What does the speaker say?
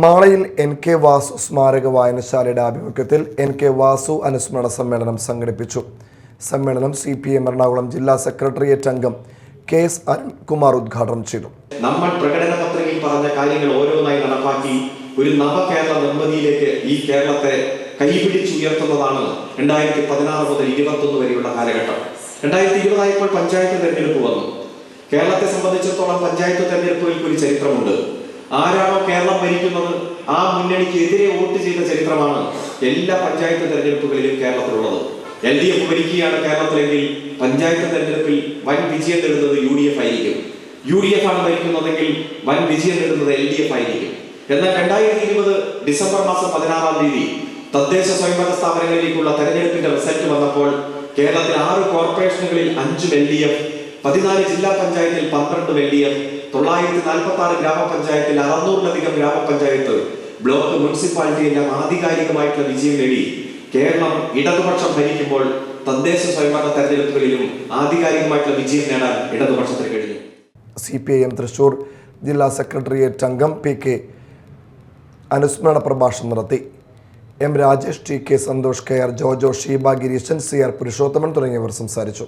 മാളയിൽ N K Vasu സ്മാരക വായനശാലയുടെ ആഭിമുഖ്യത്തിൽ N K Vasu അനുസ്മരണ സമ്മേളനം സംഘടിപ്പിച്ചു. സമ്മേളനം സി പി എം എറണാകുളം ജില്ലാ സെക്രട്ടേറിയറ്റ് അംഗം കെ എസ് അരുൺകുമാർ ഉദ്ഘാടനം ചെയ്തു. നമ്മൾ പ്രകടന പത്രികയിൽ പറഞ്ഞ കാര്യങ്ങൾ ഓരോന്നായി നടപ്പാക്കി ഒരു നവകേരള നിർമ്മിതിയിലേക്ക് ഈ കേരളത്തെ കൈപിടിച്ചുയർത്തുന്നതാണ് രണ്ടായിരത്തി പതിനാറ് മുതൽ ഇരുപത്തൊന്ന് വരെയുള്ള കാലഘട്ടം. രണ്ടായിരത്തി ഇരുപതായപ്പോൾ പഞ്ചായത്ത് തെരഞ്ഞെടുപ്പ് വന്നു. കേരളത്തെ സംബന്ധിച്ചിടത്തോളം പഞ്ചായത്ത് തെരഞ്ഞെടുപ്പുകൾക്ക് ഒരു ചരിത്രമുണ്ട്. ആരാണോ കേരളം ഭരിക്കുന്നത് ആ മുന്നണിക്ക് എതിരെ വോട്ട് ചെയ്ത ചരിത്രമാണ് എല്ലാ പഞ്ചായത്ത് തെരഞ്ഞെടുപ്പുകളിലും കേരളത്തിലുള്ളത്. എൽ ഡി എഫ് ഭരിക്കുകയാണ് കേരളത്തിലെങ്കിൽ പഞ്ചായത്ത് തെരഞ്ഞെടുപ്പിൽ വൻ വിജയം നേടുന്നത് യു ഡി എഫ് ആയിരിക്കും. യു ഡി എഫ് ആണ് ഭരിക്കുന്നതെങ്കിൽ വൻ വിജയം നേടുന്നത് എൽ ഡി എഫ് ആയിരിക്കും. എന്നാൽ രണ്ടായിരത്തി ഇരുപത് ഡിസംബർ മാസം പതിനാറാം തീയതി തദ്ദേശ സ്വയംഭരണ സ്ഥാപനങ്ങളിലേക്കുള്ള തെരഞ്ഞെടുപ്പിന്റെ റിസൾട്ട് വന്നപ്പോൾ കേരളത്തിൽ ആറ് കോർപ്പറേഷനുകളിൽ അഞ്ചും എൽ ഡി എഫ് പതിനാല് ജില്ലാ പഞ്ചായത്തിൽ പന്ത്രണ്ട് എൽ ഡി തൊള്ളായിരത്തി നാൽപ്പത്തി ആറ് ഗ്രാമപഞ്ചായത്തിൽ അറുന്നൂറിലധികം ഗ്രാമപഞ്ചായത്ത് ബ്ലോക്ക് മുനിസിപ്പാലിറ്റി എല്ലാം ആധികാരികമായിട്ടുള്ള വിജയം നേടി. കേരളം ഇടതുപക്ഷം ഭരിക്കുമ്പോൾ തദ്ദേശ സ്വയംഭരണ തെരഞ്ഞെടുപ്പുകളിലും ആധികാരികമായിട്ടുള്ള വിജയം നേടാൻ ഇടതുപക്ഷത്തിന് കഴിഞ്ഞു. C P I M Thrissur ജില്ലാ സെക്രട്ടേറിയറ്റ് അംഗം പി കെ അനുസ്മരണ പ്രഭാഷണം നടത്തി. M Rajesh T K Santhosh K R Jojo Sheeba Gireeshan C R Purushothaman തുടങ്ങിയവർ സംസാരിച്ചു.